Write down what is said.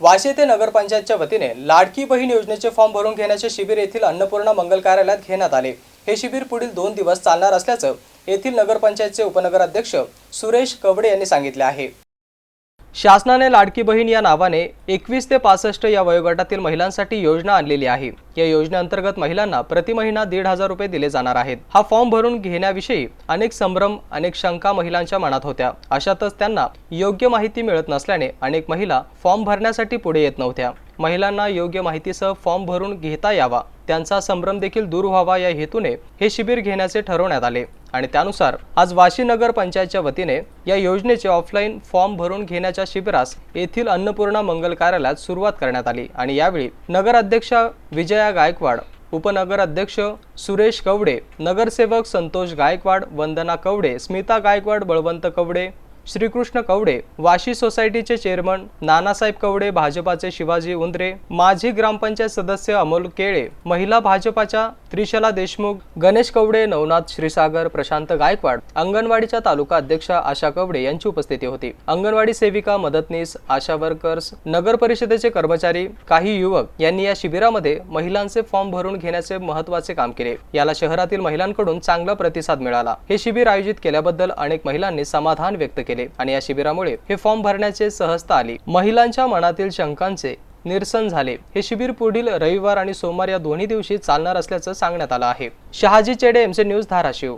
वाशी येथे नगरपंचायतच्या वतीने लाडकी बहीण योजनेचे फॉर्म भरून घेण्याचे शिबिर येथील अन्नपूर्णा मंगल कार्यालयात घेण्यात आले. हे शिबिर पुढील दोन दिवस चालणार असल्याचं येथील नगरपंचायतचे उपनगराध्यक्ष सुरेश कवडे यांनी सांगितले आहे. शासनाने लाडकी बहीण या नावाने एकवीस ते पासष्ट या वयोगटातील महिलांसाठी योजना आणलेली आहे. या योजनेअंतर्गत महिलांना प्रति महिना दीड हजार रुपये दिले जाणार आहेत. हा फॉर्म भरून घेण्याविषयी अनेक संभ्रम अनेक शंका महिलांच्या मनात होत्या. अशातच त्यांना योग्य माहिती मिळत नसल्याने अनेक महिला फॉर्म भरण्यासाठी पुढे येत नव्हत्या. महिलांना योग्य माहितीसह फॉर्म भरून घेता यावा. त्यांचा संभ्रम देखील दूर व्हावा या हेतूने हे शिबिर घेण्याचे ठरवण्यात आले. आणि त्यानुसार आज वाशी नगर पंचायतच्या वतीने या योजनेचे ऑफलाईन फॉर्म भरून घेण्याच्या शिबिरास येथील अन्नपूर्णा मंगल कार्यालयात सुरुवात करण्यात आली. आणि यावेळी नगराध्यक्षा विजया गायकवाड उपनगराध्यक्ष सुरेश कवडे नगरसेवक संतोष गायकवाड वंदना कवडे स्मिता गायकवाड बळवंत कवडे श्रीकृष्ण कवडे वाशी सोसायटीचे चेअरमन नानासाहेब कवडे भाजपाचे शिवाजी उंद्रे माजी ग्रामपंचायत सदस्य अमोल केळे महिला भाजपाच्या त्रिशला देशमुख गणेश कवडे नवनाथ श्रीसागर प्रशांत गायकवाड अंगणवाडीच्या तालुका अध्यक्षा आशा कवडे यांची उपस्थिती होती. अंगणवाडी सेविका मदतनीस आशा वर्कर्स नगर परिषदेचे कर्मचारी काही युवक यांनी या शिबिरामध्ये महिलांचे फॉर्म भरून घेण्याचे महत्त्वाचे काम केले. याला शहरातील महिलांकडून चांगला प्रतिसाद मिळाला. हे शिबिर आयोजित केल्याबद्दल अनेक महिलांनी समाधान व्यक्त केले. आणि या शिबिरामुळे हे फॉर्म भरण्याचे सहजता आली. महिलांच्या मनातील शंकांचे निरसन झाले. हे शिबिर पुढील रविवार आणि सोमवार या दोन्ही दिवशी चालणार असल्याचं सांगण्यात आलं आहे. शहाजी चेडे एमसी न्यूज धाराशिव.